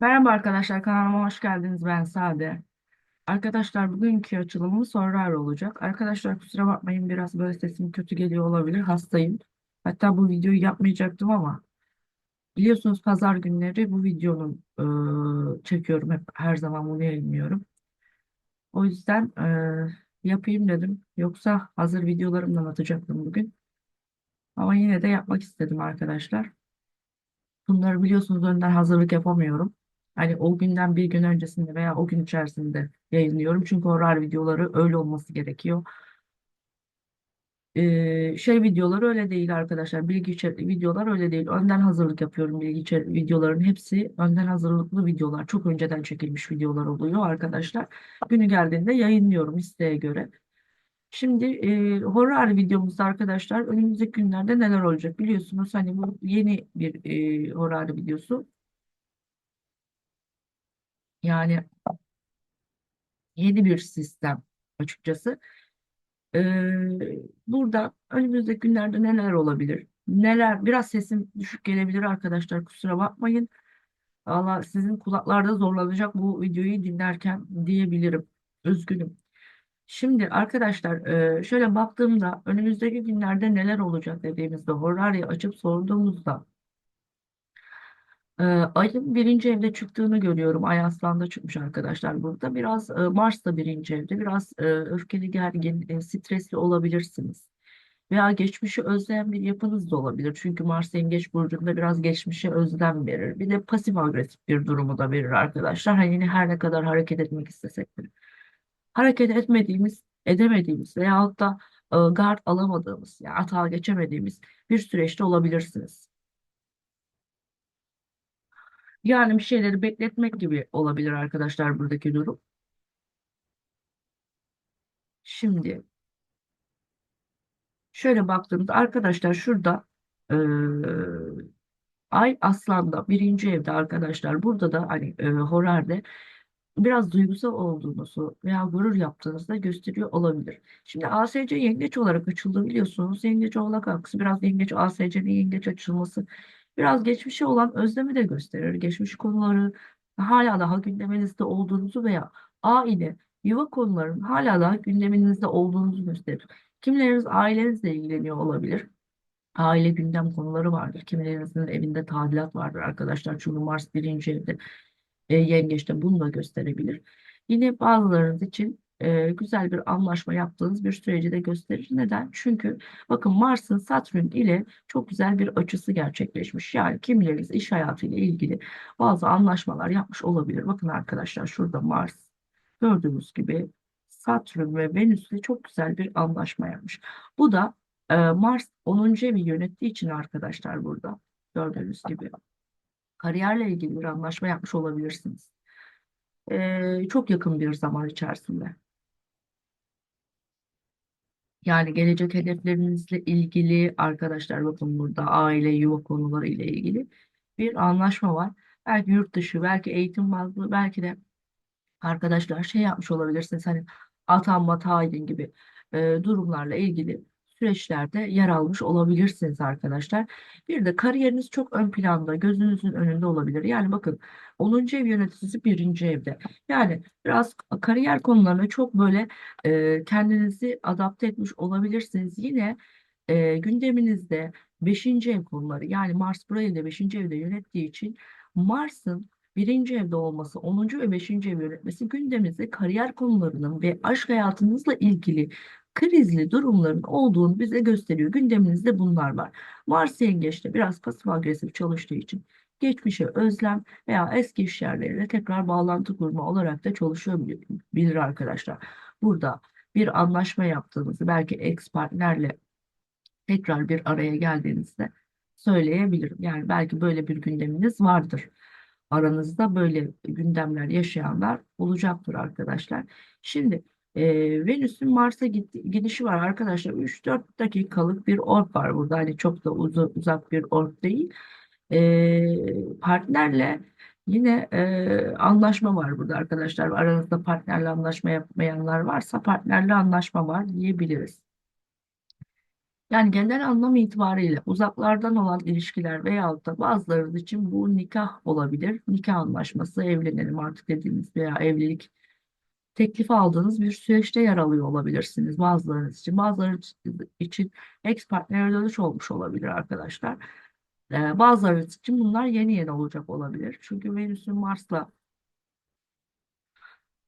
Merhaba arkadaşlar kanalıma hoş geldiniz ben Sade. Arkadaşlar bugünkü açılımımız Horror olacak. Arkadaşlar kusura bakmayın biraz böyle sesim kötü geliyor olabilir hastayım. Hatta bu videoyu yapmayacaktım ama biliyorsunuz pazar günleri bu videonun eee, çekiyorum hep her zaman bunu yayınlıyorum. O yüzden eee, yapayım dedim. Yoksa hazır videolarımdan atacaktım bugün. Ama yine de yapmak istedim arkadaşlar. Bunları biliyorsunuz önden hazırlık yapamıyorum. Hani o günden bir gün öncesinde veya o gün içerisinde yayınlıyorum. Çünkü horror videoları öyle olması gerekiyor. Ee, şey videoları öyle değil arkadaşlar. Bilgi içerikli videolar öyle değil. Önden hazırlık yapıyorum. Bilgi içerikli videoların hepsi önden hazırlıklı videolar. Çok önceden çekilmiş videolar oluyor arkadaşlar. Günü geldiğinde yayınlıyorum isteğe göre. Şimdi e, horror videomuzda arkadaşlar önümüzdeki günlerde neler olacak biliyorsunuz. Hani bu yeni bir e, horror videosu. Yani yeni bir sistem açıkçası. Ee, burada önümüzdeki günlerde neler olabilir? Neler biraz sesim düşük gelebilir arkadaşlar kusura bakmayın. Valla sizin kulaklarda zorlanacak bu videoyu dinlerken diyebilirim. Üzgünüm. Şimdi arkadaşlar e, şöyle baktığımda önümüzdeki günlerde neler olacak dediğimizde Horari'yi açıp sorduğumuzda Ayın birinci evde çıktığını görüyorum. Ay Aslan'da çıkmış arkadaşlar burada. Biraz e, Mars da birinci evde. Biraz öfkeli, gergin, stresli olabilirsiniz. Veya geçmişi özleyen bir yapınız da olabilir. Çünkü Mars Yengeç Burcu'nda biraz geçmişe özlem verir. Bir de pasif agresif bir durumu da verir arkadaşlar. Hani her ne kadar hareket etmek istesek de. Hareket etmediğimiz, edemediğimiz veyahut da e, gard alamadığımız, yani atağa geçemediğimiz bir süreçte olabilirsiniz. Yani bir şeyleri bekletmek gibi olabilir arkadaşlar buradaki durum. Şimdi şöyle baktığımızda arkadaşlar şurada eee, Ay Aslan'da birinci evde arkadaşlar burada da hani e, Horar'de biraz duygusal olduğunuzu veya gurur yaptığınızı da gösteriyor olabilir. Şimdi ASC yengeç olarak açıldı biliyorsunuz. Yengeç oğlak aksı biraz yengeç ASC'nin yengeç açılması biraz geçmişe olan özlemi de gösterir. Geçmiş konuları hala daha gündeminizde olduğunuzu veya aile, yuva konularının hala daha gündeminizde olduğunuzu gösterir. Kimileriniz ailenizle ilgileniyor olabilir aile gündem konuları vardır. Kimilerinizin evinde tadilat vardır arkadaşlar. Çünkü Mars birinci evde e, yengeçte bunu da gösterebilir. Yine bazılarınız için e, güzel bir anlaşma yaptığınız bir süreci de gösterir. Neden? Çünkü bakın Mars'ın Satürn ile çok güzel bir açısı gerçekleşmiş. Yani kimileriniz iş hayatı ile ilgili bazı anlaşmalar yapmış olabilir. Bakın arkadaşlar şurada Mars gördüğünüz gibi Satürn ve Venüs'le çok güzel bir anlaşma yapmış. Bu da e, Mars 10. evi yönettiği için arkadaşlar burada gördüğünüz gibi kariyerle ilgili bir anlaşma yapmış olabilirsiniz. E, çok yakın bir zaman içerisinde. Yani gelecek hedeflerinizle ilgili arkadaşlar bakın burada aile yuva konuları ile ilgili bir anlaşma var. Belki yurt dışı, belki eğitim bazlı, belki de arkadaşlar şey yapmış olabilirsiniz hani atanma, tayin gibi e, durumlarla ilgili süreçlerde yer almış olabilirsiniz arkadaşlar. Bir de kariyeriniz çok ön planda, gözünüzün önünde olabilir. Yani bakın 10. ev yöneticisi birinci evde. Yani biraz kariyer konularına çok böyle e, kendinizi adapte etmiş olabilirsiniz. Yine e, gündeminizde beşinci ev konuları yani Mars burayı da beşinci evde yönettiği için Mars'ın birinci evde olması, onuncu ve beşinci ev yönetmesi gündemimizde kariyer konularının ve aşk hayatınızla ilgili krizli durumların olduğunu bize gösteriyor. Gündeminizde bunlar var. Mars yengeçte biraz pasif agresif çalıştığı için geçmişe özlem veya eski iş yerleriyle tekrar bağlantı kurma olarak da çalışıyor bilir, bilir arkadaşlar. Burada bir anlaşma yaptığınızı belki ex partnerle tekrar bir araya geldiğinizde söyleyebilirim. Yani belki böyle bir gündeminiz vardır. Aranızda böyle gündemler yaşayanlar olacaktır arkadaşlar. Şimdi e, Venüs'ün Mars'a gidişi var arkadaşlar. 3-4 dakikalık bir orb var burada. Hani çok da uza- uzak bir orb değil. E, partnerle yine anlaşma var burada arkadaşlar. Aranızda partnerle anlaşma yapmayanlar varsa partnerle anlaşma var diyebiliriz. Yani genel anlam itibariyle uzaklardan olan ilişkiler veyahut da bazılarınız için bu nikah olabilir. Nikah anlaşması, evlenelim artık dediğiniz veya evlilik teklifi aldığınız bir süreçte yer alıyor olabilirsiniz bazılarınız için. Bazılarınız için ex partner dönüş olmuş olabilir arkadaşlar. Ee, bazılarınız için bunlar yeni yeni olacak olabilir. Çünkü Venüs'ün Mars'la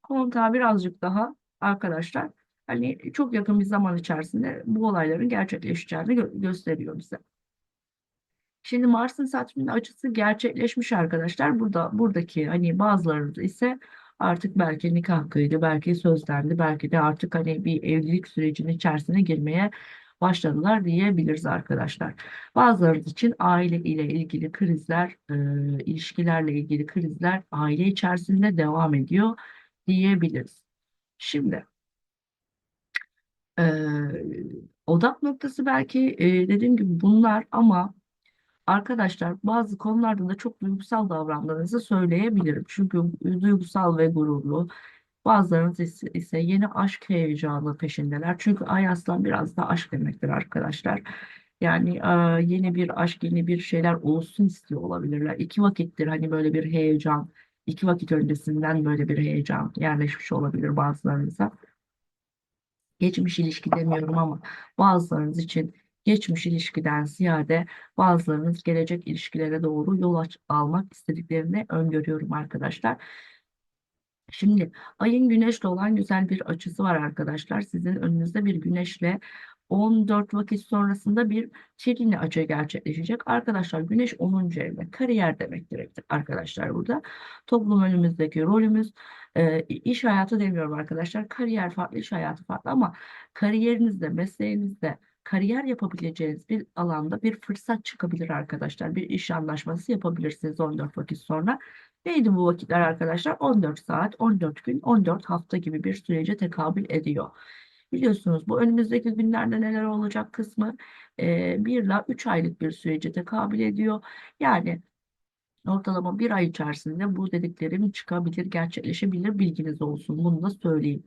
kontağı birazcık daha arkadaşlar hani çok yakın bir zaman içerisinde bu olayların gerçekleşeceğini gö- gösteriyor bize. Şimdi Mars'ın Satürn'ün açısı gerçekleşmiş arkadaşlar. Burada buradaki hani bazılarınız ise artık belki nikah kıydı, belki sözlendi, belki de artık hani bir evlilik sürecinin içerisine girmeye başladılar diyebiliriz arkadaşlar. Bazılarınız için aile ile ilgili krizler, e, ilişkilerle ilgili krizler aile içerisinde devam ediyor diyebiliriz. Şimdi e, odak noktası belki e, dediğim gibi bunlar ama Arkadaşlar bazı konularda da çok duygusal davrandığınızı söyleyebilirim. Çünkü duygusal ve gururlu. Bazılarınız ise, ise yeni aşk heyecanı peşindeler. Çünkü Ay Aslan biraz da aşk demektir arkadaşlar. Yani e, yeni bir aşk, yeni bir şeyler olsun istiyor olabilirler. İki vakittir hani böyle bir heyecan, iki vakit öncesinden böyle bir heyecan yerleşmiş olabilir bazılarınıza. Geçmiş ilişki demiyorum ama bazılarınız için geçmiş ilişkiden ziyade bazılarınız gelecek ilişkilere doğru yol almak istediklerini öngörüyorum arkadaşlar. Şimdi ayın güneşle olan güzel bir açısı var arkadaşlar. Sizin önünüzde bir güneşle 14 vakit sonrasında bir trine açı gerçekleşecek. Arkadaşlar güneş 10. evde kariyer demektir arkadaşlar burada. Toplum önümüzdeki rolümüz e, iş hayatı demiyorum arkadaşlar. Kariyer farklı, iş hayatı farklı ama kariyerinizde, mesleğinizde kariyer yapabileceğiniz bir alanda bir fırsat çıkabilir arkadaşlar. Bir iş anlaşması yapabilirsiniz 14 vakit sonra. Neydi bu vakitler arkadaşlar? 14 saat, 14 gün, 14 hafta gibi bir sürece tekabül ediyor. Biliyorsunuz bu önümüzdeki günlerde neler olacak kısmı e, 1 ile 3 aylık bir sürece tekabül ediyor. Yani ortalama bir ay içerisinde bu dediklerim çıkabilir, gerçekleşebilir bilginiz olsun. Bunu da söyleyeyim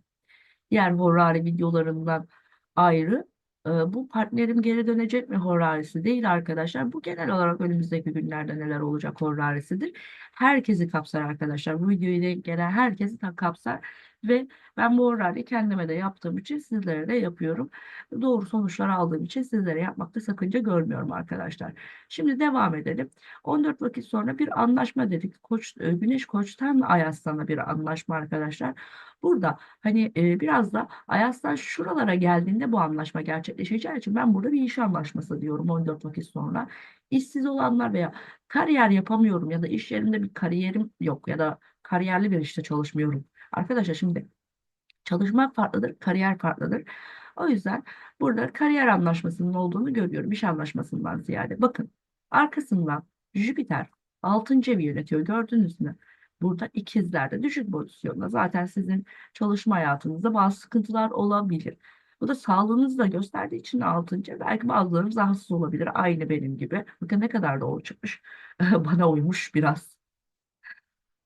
diğer Horari videolarından ayrı. Bu partnerim geri dönecek mi horarisi değil arkadaşlar. Bu genel olarak önümüzdeki günlerde neler olacak horarisidir. Herkesi kapsar arkadaşlar. Bu videoyu denk gelen herkesi ta kapsar. Ve ben bu horari kendime de yaptığım için sizlere de yapıyorum. Doğru sonuçlar aldığım için sizlere yapmakta sakınca görmüyorum arkadaşlar. Şimdi devam edelim. 14 vakit sonra bir anlaşma dedik. Koç, Güneş Koç'tan Ay bir anlaşma arkadaşlar. Burada hani e, biraz da Ayaslan şuralara geldiğinde bu anlaşma gerçekleşeceği için ben burada bir iş anlaşması diyorum 14 vakit sonra. İşsiz olanlar veya kariyer yapamıyorum ya da iş yerimde bir kariyerim yok ya da kariyerli bir işte çalışmıyorum. Arkadaşlar şimdi Çalışmak farklıdır, kariyer farklıdır. O yüzden burada kariyer anlaşmasının olduğunu görüyorum. İş anlaşmasından ziyade. Bakın arkasından Jüpiter 6. evi yönetiyor. Gördünüz mü? Burada ikizlerde düşük pozisyonda. Zaten sizin çalışma hayatınızda bazı sıkıntılar olabilir. Bu da sağlığınızı da gösterdiği için 6. belki bazılarınız rahatsız olabilir. Aynı benim gibi. Bakın ne kadar doğru çıkmış. Bana uymuş biraz.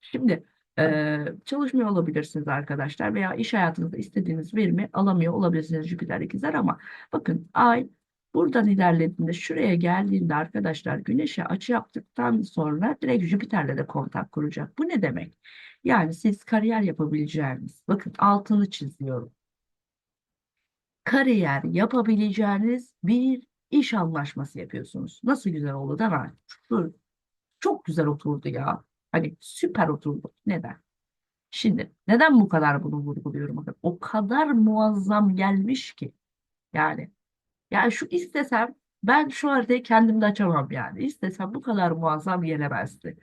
Şimdi eee, çalışmıyor olabilirsiniz arkadaşlar veya iş hayatınızda istediğiniz verimi alamıyor olabilirsiniz Jüpiter ikizler ama bakın ay buradan ilerlediğinde şuraya geldiğinde arkadaşlar Güneş'e açı yaptıktan sonra direkt Jüpiter'le de kontak kuracak. Bu ne demek? Yani siz kariyer yapabileceğiniz, bakın altını çiziyorum. Kariyer yapabileceğiniz bir iş anlaşması yapıyorsunuz. Nasıl güzel oldu değil mi? Şu çok güzel oturdu ya. Hani süper oturdu. Neden? Şimdi neden bu kadar bunu vurguluyorum? Bakın o kadar muazzam gelmiş ki. Yani yani şu istesem ben şu haritayı kendimde açamam yani. İstesem bu kadar muazzam gelemezdi.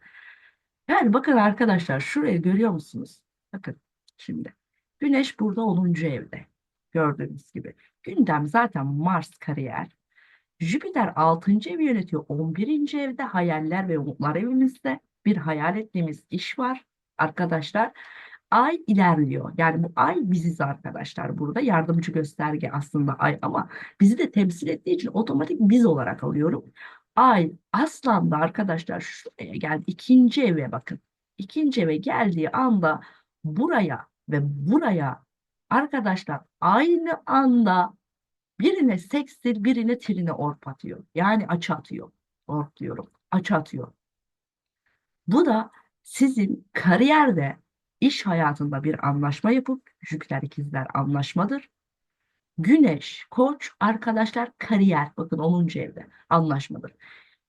Yani bakın arkadaşlar şurayı görüyor musunuz? Bakın şimdi. Güneş burada 10. evde. Gördüğünüz gibi. Gündem zaten Mars kariyer. Jüpiter 6. evi yönetiyor. 11. evde hayaller ve umutlar evimizde bir hayal ettiğimiz iş var arkadaşlar. Ay ilerliyor. Yani bu ay biziz arkadaşlar burada. Yardımcı gösterge aslında ay ama bizi de temsil ettiği için otomatik biz olarak alıyorum. Ay aslanda arkadaşlar şuraya geldi. ikinci eve bakın. İkinci eve geldiği anda buraya ve buraya arkadaşlar aynı anda Birine sekstil, birine trine orp atıyor. Yani açı atıyor. Orp diyorum. Açı atıyor. Bu da sizin kariyerde, iş hayatında bir anlaşma yapıp, Jüpiter ikizler anlaşmadır. Güneş, Koç, arkadaşlar kariyer. Bakın 10. evde anlaşmadır.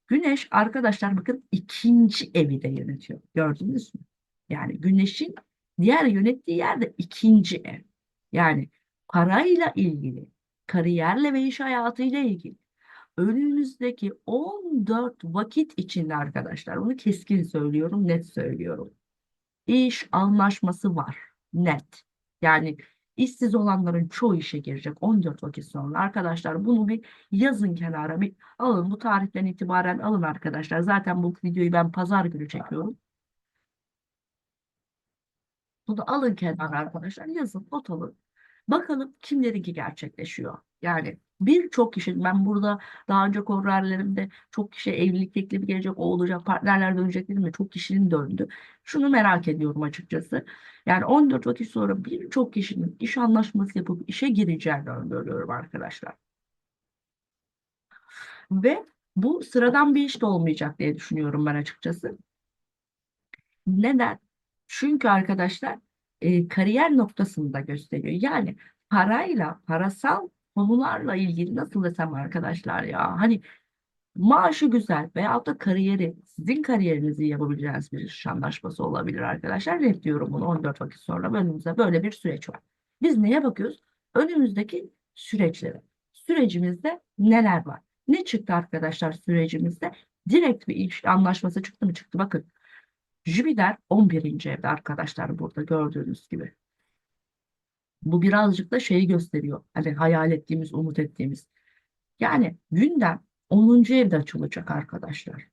Güneş arkadaşlar bakın ikinci evi de yönetiyor. Gördünüz mü? Yani Güneş'in diğer yönettiği yerde ikinci ev. Yani parayla ilgili, kariyerle ve iş hayatıyla ilgili önümüzdeki 14 vakit içinde arkadaşlar bunu keskin söylüyorum, net söylüyorum. İş anlaşması var. Net. Yani işsiz olanların çoğu işe girecek 14 vakit sonra. Arkadaşlar bunu bir yazın kenara bir alın. Bu tarihten itibaren alın arkadaşlar. Zaten bu videoyu ben pazar günü çekiyorum. Bunu alın kenara arkadaşlar. Yazın, not alın. Bakalım kimlerinki gerçekleşiyor. Yani birçok kişi ben burada daha önce kontrollerimde çok kişi evlilik teklifi gelecek, o olacak, partnerler dönecek dedim? Çok kişinin döndü. Şunu merak ediyorum açıkçası. Yani 14 vakit sonra birçok kişinin iş anlaşması yapıp işe gireceğini öngörüyorum arkadaşlar. Ve bu sıradan bir iş de olmayacak diye düşünüyorum ben açıkçası. Neden? Çünkü arkadaşlar e, kariyer noktasında gösteriyor. Yani parayla, parasal konularla ilgili nasıl desem arkadaşlar ya hani maaşı güzel veyahut da kariyeri sizin kariyerinizi yapabileceğiniz bir iş anlaşması olabilir arkadaşlar. Net diyorum bunu 14 vakit sonra önümüzde böyle bir süreç var. Biz neye bakıyoruz? Önümüzdeki süreçlere. Sürecimizde neler var? Ne çıktı arkadaşlar sürecimizde? Direkt bir iş anlaşması çıktı mı çıktı. Bakın Jüpiter 11. evde arkadaşlar burada gördüğünüz gibi. Bu birazcık da şeyi gösteriyor. Hani hayal ettiğimiz, umut ettiğimiz. Yani gündem 10. evde açılacak arkadaşlar.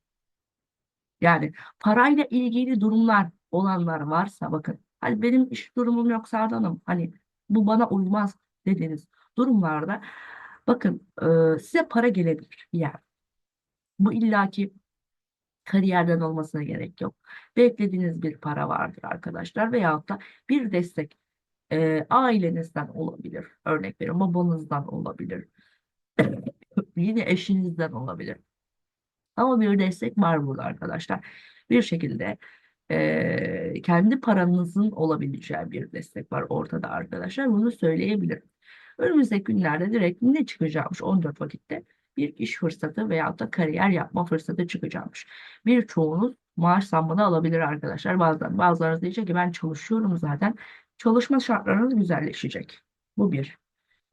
Yani parayla ilgili durumlar olanlar varsa bakın. Hani benim iş durumum yok Sardan'ım. Hani bu bana uymaz dediğiniz durumlarda bakın e, size para gelebilir bir yer. Bu illaki kariyerden olmasına gerek yok. Beklediğiniz bir para vardır arkadaşlar veyahut da bir destek e, ailenizden olabilir. Örnek veriyorum babanızdan olabilir. Yine eşinizden olabilir. Ama bir destek var burada arkadaşlar. Bir şekilde e, kendi paranızın olabileceği bir destek var ortada arkadaşlar. Bunu söyleyebilirim. Önümüzdeki günlerde direkt ne çıkacakmış 14 vakitte? Bir iş fırsatı veyahut da kariyer yapma fırsatı çıkacakmış. Birçoğunuz maaş zammını alabilir arkadaşlar. Bazen bazılarınız diyecek ki ben çalışıyorum zaten. Çalışma şartlarınız güzelleşecek. Bu bir.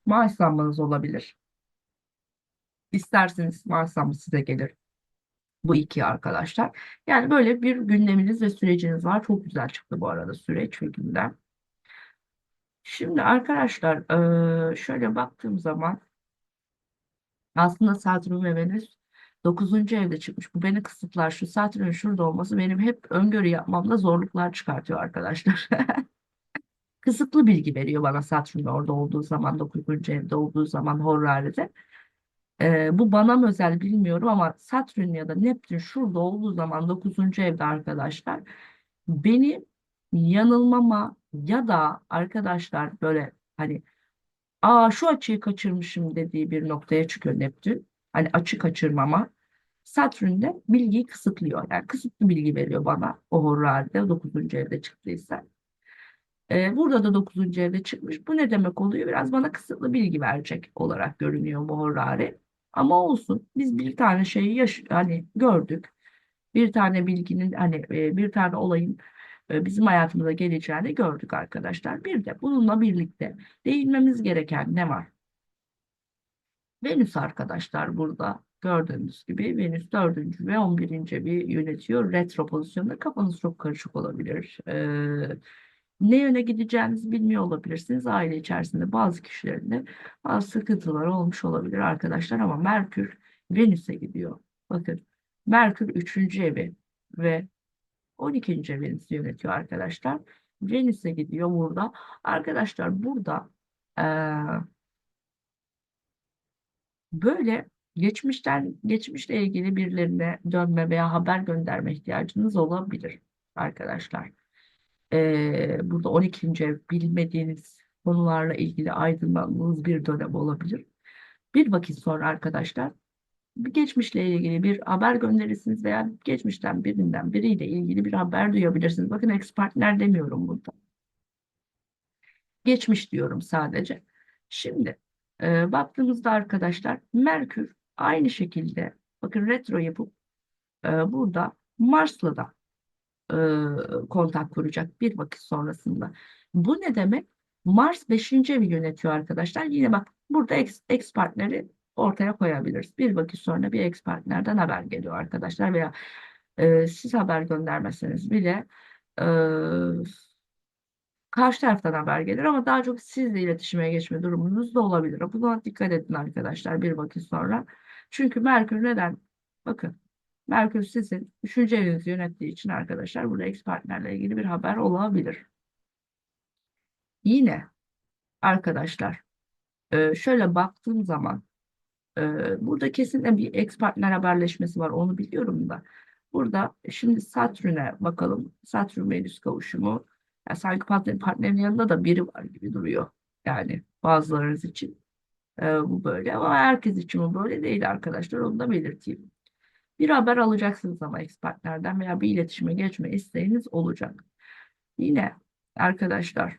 Maaş zammınız olabilir. İsterseniz maaş zammı size gelir. Bu iki arkadaşlar. Yani böyle bir gündeminiz ve süreciniz var. Çok güzel çıktı bu arada süreç ve gündem. Şimdi arkadaşlar eee, şöyle baktığım zaman aslında Satürn ve Venüs 9. evde çıkmış. Bu beni kısıtlar. Şu Satürn'ün şurada olması benim hep öngörü yapmamda zorluklar çıkartıyor arkadaşlar. Kısıtlı bilgi veriyor bana Satürn orada olduğu zaman 9. evde olduğu zaman Horari'de. Ee, bu bana mı özel bilmiyorum ama Satürn ya da Neptün şurada olduğu zaman 9. evde arkadaşlar beni yanılmama ya da arkadaşlar böyle hani aa şu açıyı kaçırmışım dediği bir noktaya çıkıyor Neptün. Hani açı kaçırmama. Satürn de bilgiyi kısıtlıyor. Yani kısıtlı bilgi veriyor bana o horaride 9. evde çıktıysa. Ee, burada da 9. evde çıkmış. Bu ne demek oluyor? Biraz bana kısıtlı bilgi verecek olarak görünüyor bu horari. Ama olsun. Biz bir tane şeyi yaş hani gördük. Bir tane bilginin hani e, bir tane olayın e, bizim hayatımıza geleceğini gördük arkadaşlar. Bir de bununla birlikte değinmemiz gereken ne var? Venüs arkadaşlar burada gördüğünüz gibi Venüs 4. ve 11. evi yönetiyor. Retro pozisyonda kafanız çok karışık olabilir. Ee, ne yöne gideceğinizi bilmiyor olabilirsiniz. Aile içerisinde bazı kişilerin de bazı sıkıntılar olmuş olabilir arkadaşlar ama Merkür Venüs'e gidiyor. Bakın Merkür 3. evi ve 12. evinizi yönetiyor arkadaşlar. Venüs'e gidiyor burada. Arkadaşlar burada eee, böyle geçmişten geçmişle ilgili birilerine dönme veya haber gönderme ihtiyacınız olabilir arkadaşlar. Eee, burada 12. ev bilmediğiniz konularla ilgili aydınlandığınız bir dönem olabilir. Bir vakit sonra arkadaşlar bir geçmişle ilgili bir haber gönderirsiniz veya geçmişten birinden biriyle ilgili bir haber duyabilirsiniz. Bakın ex partner demiyorum burada. Geçmiş diyorum sadece. Şimdi e, baktığımızda arkadaşlar Merkür aynı şekilde bakın retro yapıp e, burada Mars'la da e, kontak kuracak bir vakit sonrasında. Bu ne demek? Mars 5. evi yönetiyor arkadaşlar. Yine bak burada ex, ex partneri ortaya koyabiliriz. Bir vakit sonra bir ex partnerden haber geliyor arkadaşlar veya e, siz haber göndermeseniz bile e, karşı taraftan haber gelir ama daha çok sizle iletişime geçme durumunuz da olabilir. Buna dikkat edin arkadaşlar bir vakit sonra. Çünkü Merkür neden? Bakın Merkür sizin üçüncü evinizi yönettiği için arkadaşlar burada ex partnerle ilgili bir haber olabilir. Yine arkadaşlar e, şöyle baktığım zaman e, burada kesinlikle bir ex partner haberleşmesi var onu biliyorum da. Burada şimdi Satürn'e bakalım. Satürn Venüs kavuşumu. Yani sanki partner, partnerin yanında da biri var gibi duruyor. Yani bazılarınız için e, bu böyle ama herkes için bu böyle değil arkadaşlar. Onu da belirteyim. Bir haber alacaksınız ama ex partnerden veya bir iletişime geçme isteğiniz olacak. Yine arkadaşlar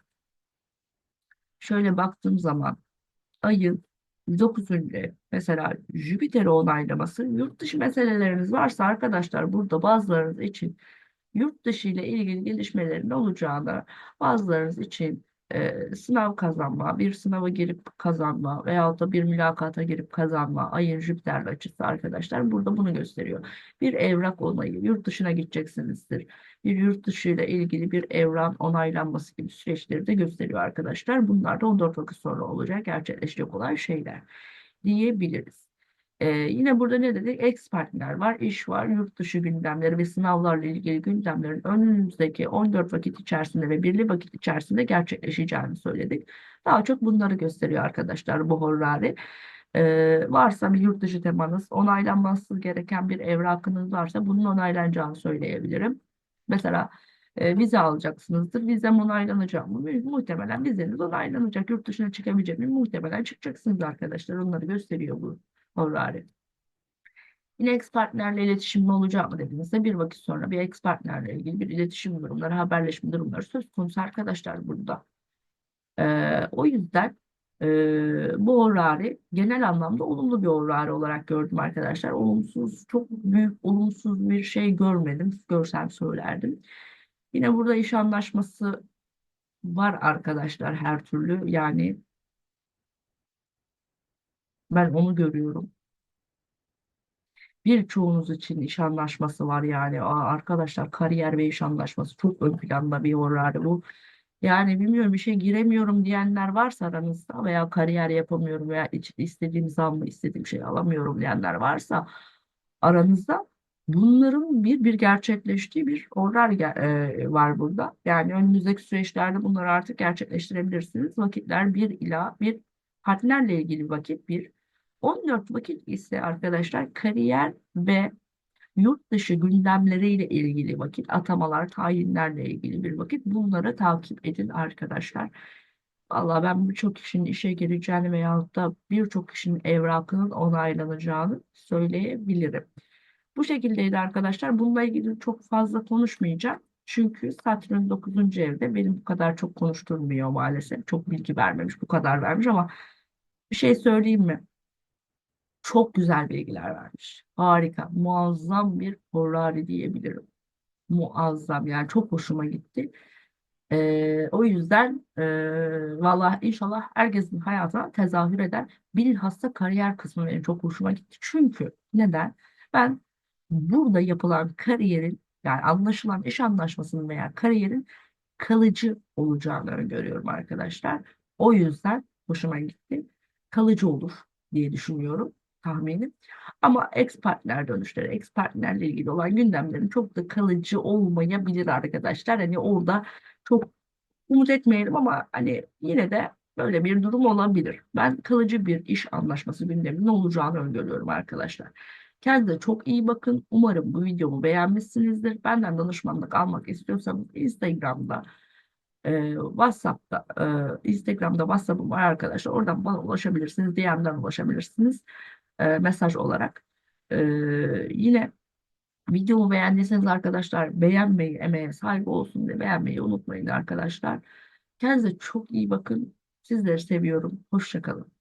şöyle baktığım zaman ayın 9. mesela Jüpiter'i onaylaması yurt dışı meseleleriniz varsa arkadaşlar burada bazılarınız için yurt dışı ile ilgili gelişmelerin olacağını bazılarınız için e, sınav kazanma, bir sınava girip kazanma veyahut da bir mülakata girip kazanma, ayın Jüpiter'le açısı arkadaşlar burada bunu gösteriyor. Bir evrak onayı, yurt dışına gideceksinizdir. Bir yurt dışı ile ilgili bir evran onaylanması gibi süreçleri de gösteriyor arkadaşlar. Bunlar da 14 vakit sonra olacak, gerçekleşecek olan şeyler diyebiliriz. Ee, yine burada ne dedik? Ex partner var, iş var, yurt dışı gündemleri ve sınavlarla ilgili gündemlerin önümüzdeki 14 vakit içerisinde ve birli vakit içerisinde gerçekleşeceğini söyledik. Daha çok bunları gösteriyor arkadaşlar bu horari. Ee, varsa bir yurt dışı temanız, onaylanması gereken bir evrakınız varsa bunun onaylanacağını söyleyebilirim. Mesela e, vize alacaksınızdır. Vizem onaylanacak mı? Muhtemelen vizeniz onaylanacak. Yurt dışına çıkabilecek mi? Muhtemelen çıkacaksınız arkadaşlar. Onları gösteriyor bu Horari. Yine ex partnerle iletişim olacak mı dediğinizde bir vakit sonra bir ex partnerle ilgili bir iletişim durumları, haberleşme durumları söz konusu arkadaşlar burada. Ee, o yüzden e, bu horari genel anlamda olumlu bir horari olarak gördüm arkadaşlar. Olumsuz, çok büyük olumsuz bir şey görmedim. Görsem söylerdim. Yine burada iş anlaşması var arkadaşlar her türlü. Yani ben onu görüyorum. Birçoğunuz için iş anlaşması var yani. Aa, arkadaşlar kariyer ve iş anlaşması çok ön planda bir horari bu. Yani bilmiyorum bir şey giremiyorum diyenler varsa aranızda veya kariyer yapamıyorum veya istediğim zammı istediğim şey alamıyorum diyenler varsa aranızda bunların bir bir gerçekleştiği bir orar e, var burada. Yani önümüzdeki süreçlerde bunları artık gerçekleştirebilirsiniz. Vakitler bir ila bir partnerle ilgili vakit bir 14 vakit ise arkadaşlar kariyer ve yurt dışı gündemleriyle ilgili vakit, atamalar, tayinlerle ilgili bir vakit. Bunları takip edin arkadaşlar. Valla ben birçok kişinin işe gireceğini veyahut da birçok kişinin evrakının onaylanacağını söyleyebilirim. Bu şekildeydi arkadaşlar. Bununla ilgili çok fazla konuşmayacağım. Çünkü Satürn 9. evde benim bu kadar çok konuşturmuyor maalesef. Çok bilgi vermemiş, bu kadar vermiş ama bir şey söyleyeyim mi? Çok güzel bilgiler vermiş. Harika, muazzam bir Ferrari diyebilirim. Muazzam yani çok hoşuma gitti. Ee, o yüzden e, valla inşallah herkesin hayatına tezahür eder. Bilhassa kariyer kısmı benim çok hoşuma gitti. Çünkü neden? Ben burada yapılan kariyerin yani anlaşılan iş anlaşmasının veya kariyerin kalıcı olacağını öngörüyorum arkadaşlar. O yüzden hoşuma gitti. Kalıcı olur diye düşünüyorum tahminim. Ama ex partner dönüşleri, ex partnerle ilgili olan gündemlerin çok da kalıcı olmayabilir arkadaşlar. Hani orada çok umut etmeyelim ama hani yine de böyle bir durum olabilir. Ben kalıcı bir iş anlaşması gündeminin olacağını öngörüyorum arkadaşlar. Kendinize çok iyi bakın. Umarım bu videomu beğenmişsinizdir. Benden danışmanlık almak istiyorsanız Instagram'da E, WhatsApp'ta, e, Instagram'da WhatsApp'ım var arkadaşlar. Oradan bana ulaşabilirsiniz. DM'den ulaşabilirsiniz. E, mesaj olarak. E, yine videomu beğendiyseniz arkadaşlar beğenmeyi, emeğe saygı olsun diye beğenmeyi unutmayın arkadaşlar. Kendinize çok iyi bakın. Sizleri seviyorum. Hoşça kalın.